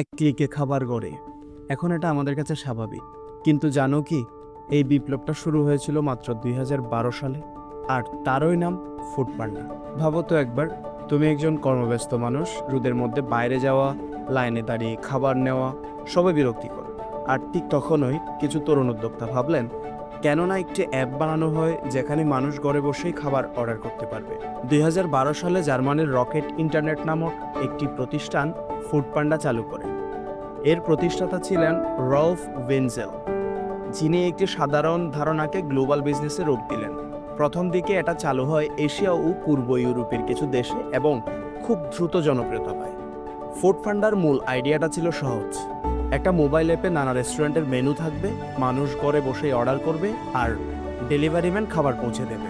এক ক্লিকে খাবার গড়ে। এখন এটা আমাদের কাছে স্বাভাবিক। কিন্তু জানো কি, এই বিপ্লবটা শুরু হয়েছিল মাত্র দুই হাজার বারো সালে, আর তারই নাম ফুড পান্ডা ভাবো তো একবার, তুমি একজন কর্মব্যস্ত মানুষ, রোদের মধ্যে বাইরে যাওয়া, লাইনে দাঁড়িয়ে খাবার নেওয়া, সবে বিরক্তিকর। আর ঠিক তখনই কিছু তরুণ উদ্যোক্তা ভাবলেন, কেন না একটি অ্যাপ বানানো হয় যেখানে মানুষ ঘরে বসেই খাবার অর্ডার করতে পারবে। দুই হাজার বারো সালে জার্মানির রকেট ইন্টারনেট নামক একটি প্রতিষ্ঠান ফুড পান্ডা চালু করেন এর প্রতিষ্ঠাতা ছিলেন রলফ ভেনজেল, যিনি একটি সাধারণ ধারণাকে গ্লোবাল বিজনেসে রূপ দিলেন। প্রথম দিকে এটা চালু হয় এশিয়া ও পূর্ব ইউরোপের কিছু দেশে এবং খুব দ্রুত জনপ্রিয়তা পায়। ফুড পান্ডার মূল আইডিয়াটা ছিল সহজ। একটা মোবাইল অ্যাপে নানা রেস্টুরেন্টের মেনু থাকবে, মানুষ ঘরে বসেই অর্ডার করবে আর ডেলিভারি ম্যান খাবার পৌঁছে দেবে।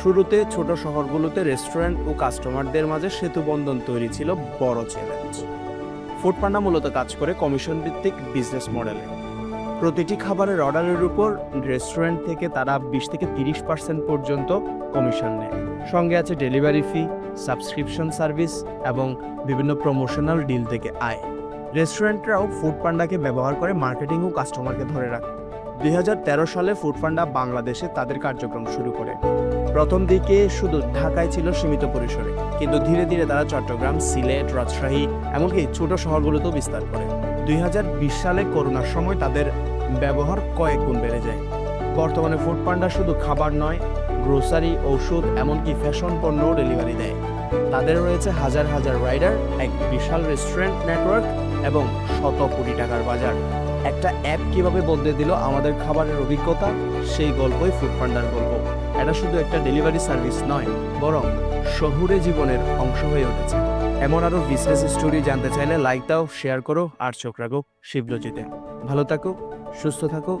শুরুতে ছোট শহরগুলোতে রেস্টুরেন্ট ও কাস্টমারদের মাঝে সেতু বন্ধন তৈরি ছিল বড় চ্যালেঞ্জ। ফুড পান্ডা মূলত কাজ করে কমিশন ভিত্তিক বিজনেস মডেলে। প্রতিটি খাবারের অর্ডারের উপর রেস্টুরেন্ট থেকে তারা বিশ থেকে তিরিশ পার্সেন্ট পর্যন্ত কমিশন নেয়। সঙ্গে আছে ডেলিভারি ফি, সাবস্ক্রিপশন সার্ভিস এবং বিভিন্ন প্রমোশনাল ডিল থেকে আয়। রেস্টুরেন্টরাও ফুড পান্ডাকে ব্যবহার করে মার্কেটিং ও কাস্টমারকে ধরে রাখে। দুই হাজার তেরো সালে ফুড পান্ডা বাংলাদেশে তাদের কার্যক্রম শুরু করে। প্রথম দিকে শুধু ঢাকায় ছিল সীমিত পরিসরে, কিন্তু ধীরে ধীরে তারা চট্টগ্রাম, সিলেট, রাজশাহী, এমনকি ছোট শহরগুলোতেও বিস্তার করে। দুই হাজার বিশ সালে করোনার সময় তাদের ব্যবহার কয়েক গুণ বেড়ে যায়। বর্তমানে ফুড পান্ডা শুধু খাবার নয়, গ্রোসারি, ঔষধ, এমনকি ফ্যাশন পণ্যও ডেলিভারি দেয়। তাদের রয়েছে হাজার হাজার রাইডার, এক বিশাল রেস্টুরেন্ট নেটওয়ার্ক এবং শত কোটি টাকার বাজার। একটা অ্যাপ কীভাবে বদলে দিল আমাদের খাবারের অভিজ্ঞতা, সেই গল্পই ফুড পান্ডার গল্প। এটা শুধু একটা ডেলিভারি সার্ভিস নয়, বরং শহুরে জীবনের অংশ হয়ে উঠেছে। এমন আরও বিজনেস স্টোরি জানতে চাইলে লাইক দাও শেয়ার করো, আর চোখ রাখো শিবলজিতে ভালো থাকো, সুস্থ থাকো।